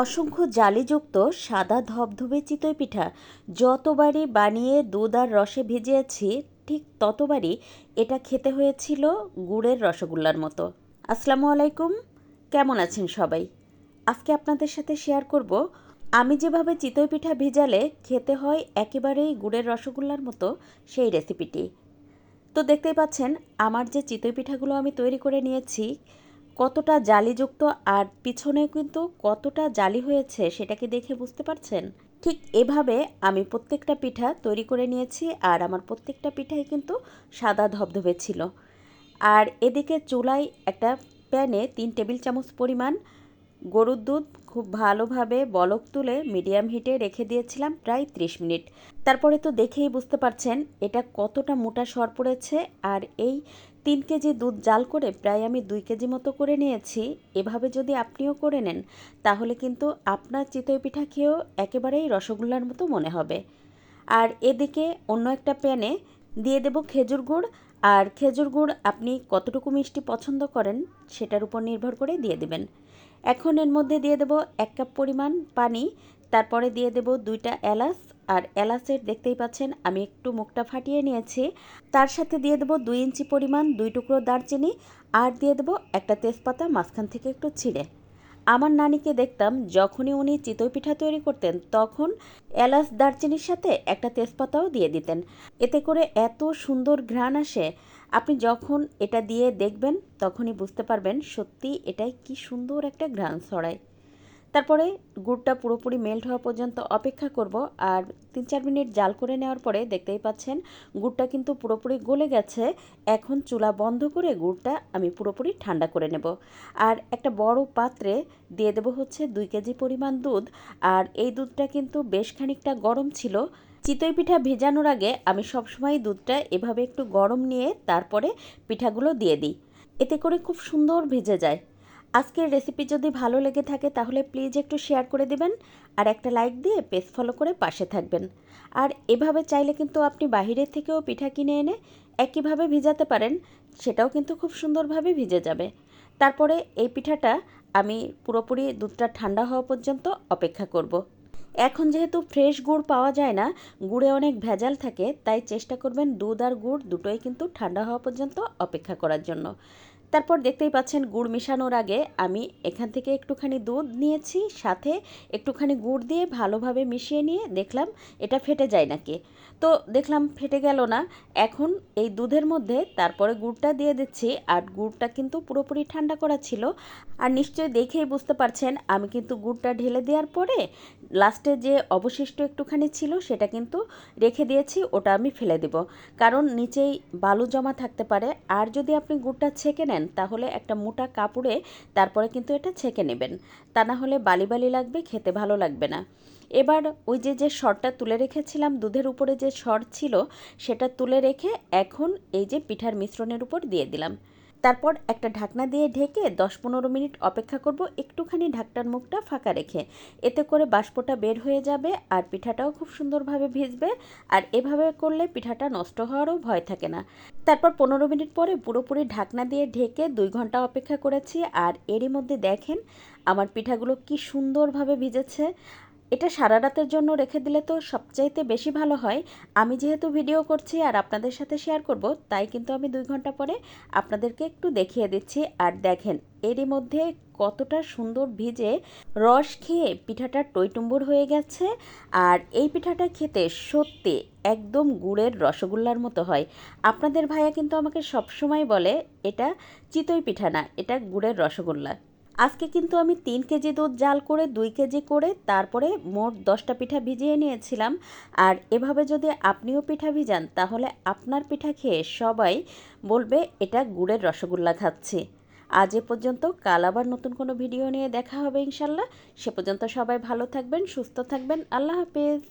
অসংখ্য জালিযুক্ত সাদা ধবধবে চিতই পিঠা যতবারই বানিয়ে দুধ আর রসে ভিজিয়েছি, ঠিক ততবারই এটা খেতে হয়েছিল গুড়ের রসগোল্লার মতো। আসসালামু আলাইকুম, কেমন আছেন সবাই? আজকে আপনাদের সাথে শেয়ার করব, আমি যেভাবে চিতই পিঠা ভিজালে খেতে হয় একেবারেই গুড়ের রসগোল্লার মতো সেই রেসিপিটি। তো দেখতেই পাচ্ছেন, আমার যে চিতই পিঠাগুলো আমি তৈরি করে নিয়েছি কতটা জালিযুক্ত আর পিছনে কিন্তু কতটা জালি হয়েছে সেটাকে দেখে বুঝতে পারছেন? ঠিক এভাবে আমি প্রত্যেকটা পিঠা তৈরি করে নিয়েছি আর আমার প্রত্যেকটা পিঠাই কিন্তু সাদা ধবধবে ছিল। আর এদিকে চুলায় একটা প্যানে তিন টেবিল চামচ পরিমাণ গরুর দুধ খুব ভালোভাবে বলক তুলে মিডিয়াম হিটে রেখে দিয়েছিলাম প্রায় ত্রিশ মিনিট। তারপরে তো দেখেই বুঝতে পারছেন এটা কতটা মোটা সর পড়েছে আর এই তিন কেজি দুধ জাল করে প্রায় আমি দুই কেজি মতো করে নিয়েছি। এভাবে যদি আপনিও করে নেন, তাহলে কিন্তু আপনার চিতই পিঠা খেয়েও একেবারেই রসগোল্লার মতো মনে হবে। আর এদিকে অন্য একটা প্যানে দিয়ে দেব খেজুর গুড়। আর খেজুর গুড় আপনি কতটুকু মিষ্টি পছন্দ করেন, সেটার উপর নির্ভর করে দিয়ে দেবেন। এখন এর মধ্যে দিয়ে দেব এক কাপ পরিমাণ পানি। তারপরে দিয়ে দেব দুইটা এলাচ আর এলাচের দেখতেই পাচ্ছেন, আমি একটু মুখটা ফাটিয়ে নিয়েছি। তার সাথে দিয়ে দেবো দুই ইঞ্চি পরিমাণ দুই টুকরো দারচিনি আর দিয়ে দেবো একটা তেজপাতা, মাঝখান থেকে একটু ছিঁড়ে। আমার নানিকে দেখতাম, যখনই উনি চিতই পিঠা তৈরি করতেন, তখন এলাচ দারচিনির সাথে একটা তেজপাতাও দিয়ে দিতেন। এতে করে এত সুন্দর ঘ্রাণ আসে, আপনি যখন এটা দিয়ে দেখবেন, তখনই বুঝতে পারবেন সত্যি এটাই কি সুন্দর একটা ঘ্রাণ ছড়ায়। তারপরে গুড়টা পুরোপুরি মেল্ট হওয়া পর্যন্ত অপেক্ষা করব আর তিন চার মিনিট জাল করে নেওয়ার পরে দেখতেই পাচ্ছেন গুড়টা কিন্তু পুরোপুরি গলে গেছে। এখন চুলা বন্ধ করে গুড়টা আমি পুরোপুরি ঠান্ডা করে নেব। আর একটা বড় পাত্রে দিয়ে দেব হচ্ছে দুই কেজি পরিমাণ দুধ। আর এই দুধটা কিন্তু বেশ খানিকটা গরম ছিল। চিতই পিঠা ভেজানোর আগে আমি সবসময় দুধটা এভাবে একটু গরম নিয়ে তারপরে পিঠাগুলো দিয়ে দিই। এতে করে খুব সুন্দর ভেজে যায়। আজকের রেসিপি যদি ভালো লেগে থাকে, তাহলে প্লিজ একটু শেয়ার করে দিবেন আর একটা লাইক দিয়ে পেজ ফলো করে পাশে থাকবেন। আর এভাবে চাইলে কিন্তু আপনি বাহিরের থেকেও পিঠা কিনে এনে একইভাবে ভিজাতে পারেন, সেটাও কিন্তু খুব সুন্দরভাবে ভিজে যাবে। তারপরে এই পিঠাটা আমি পুরোপুরি দুধটা ঠান্ডা হওয়া পর্যন্ত অপেক্ষা করব। এখন যেহেতু ফ্রেশ গুড় পাওয়া যায় না, গুড়ে অনেক ভেজাল থাকে, তাই চেষ্টা করবেন দুধ আর গুড় দুটোই কিন্তু ঠান্ডা হওয়া পর্যন্ত অপেক্ষা করার জন্য। তারপর দেখতেই পাচ্ছেন গুড় মেশানোর আগে আমি এখান থেকে একটুখানি দুধ নিয়েছি, সাথে একটুখানি গুড় দিয়ে ভালোভাবে মিশিয়ে নিয়ে দেখলাম এটা ফেটে যায় নাকি। তো দেখলাম ফেটে গেল না, এখন এই দুধের মধ্যে তারপরে গুড়টা দিয়ে দিচ্ছি আর গুড়টা কিন্তু পুরোপুরি ঠান্ডা করা ছিল। আর নিশ্চয়ই দেখেই বুঝতে পারছেন, আমি কিন্তু গুড়টা ঢেলে দেওয়ার পরে লাস্টে যে অবশিষ্ট একটুখানি ছিল সেটা কিন্তু রেখে দিয়েছি, ওটা আমি ফেলে দেব। কারণ নিচেই বালু জমা থাকতে পারে, আর যদি আপনি গুড়টা ছেঁকে নেন, তাহলে একটা মোটা কাপড়ে তারপরে কিন্তু এটা ছেঁকে নেবেন। তা না হলে বালি বালি লাগবে, খেতে ভালো লাগবে না। এবার ওই যে যে সরটা তুলে রেখেছিলাম, দুধের উপরে যে সর ছিল, সেটা তুলে রেখে এখন এই যে পিঠার মিশ্রণের উপর দিয়ে দিলাম। তারপর একটা ঢাকনা দিয়ে ঢেকে দশ পনেরো মিনিট অপেক্ষা করব। একটুখানি ঢাকটার মুখটা ফাঁকা রেখে। এতে করে বাষ্পটা বের হয়ে যাবে আর পিঠাটাও খুব সুন্দরভাবে ভিজবে। আর এভাবে করলে পিঠাটা নষ্ট হওয়ারও ভয় থাকে না। তারপর পনেরো মিনিট পরে পুরোপুরি ঢাকনা দিয়ে ঢেকে দুই ঘণ্টা অপেক্ষা করেছি। আর এরই মধ্যে দেখেন আমার পিঠাগুলো কি সুন্দরভাবে ভিজেছে। এটা সারা রাতের জন্য রেখে দিলে তো সবচাইতে বেশি ভালো হয়। আমি যেহেতু ভিডিও করছি আর আপনাদের সাথে শেয়ার করব, তাই কিন্তু আমি দুই ঘণ্টা পরে আপনাদেরকে একটু দেখিয়ে দিচ্ছি। আর দেখেন, এরই মধ্যে কতটা সুন্দর ভিজে রস খেয়ে পিঠাটা টইটুম্বুর হয়ে গেছে। আর এই পিঠাটা খেতে সত্যি একদম গুড়ের রসগোল্লার মতো হয়। আপনাদের ভাইয়া কিন্তু আমাকে সবসময় বলে, এটা চিতই পিঠা না, এটা গুড়ের রসগোল্লা। আজকে কিন্তু আমি তিন কেজি দুধ জাল করে, দুই কেজি করে তারপরে মোট দশটা পিঠা ভিজিয়ে নিয়েছিলাম। আর এভাবে যদি আপনিও পিঠা ভিজান, তাহলে আপনার পিঠা খেয়ে সবাই বলবে, এটা গুড়ের রসগোল্লা খাচ্ছি। আজ এ পর্যন্ত, কাল আবার নতুন কোনো ভিডিও নিয়ে দেখা হবে ইনশাল্লাহ। সে পর্যন্ত সবাই ভালো থাকবেন, সুস্থ থাকবেন। আল্লাহ হাফিজ।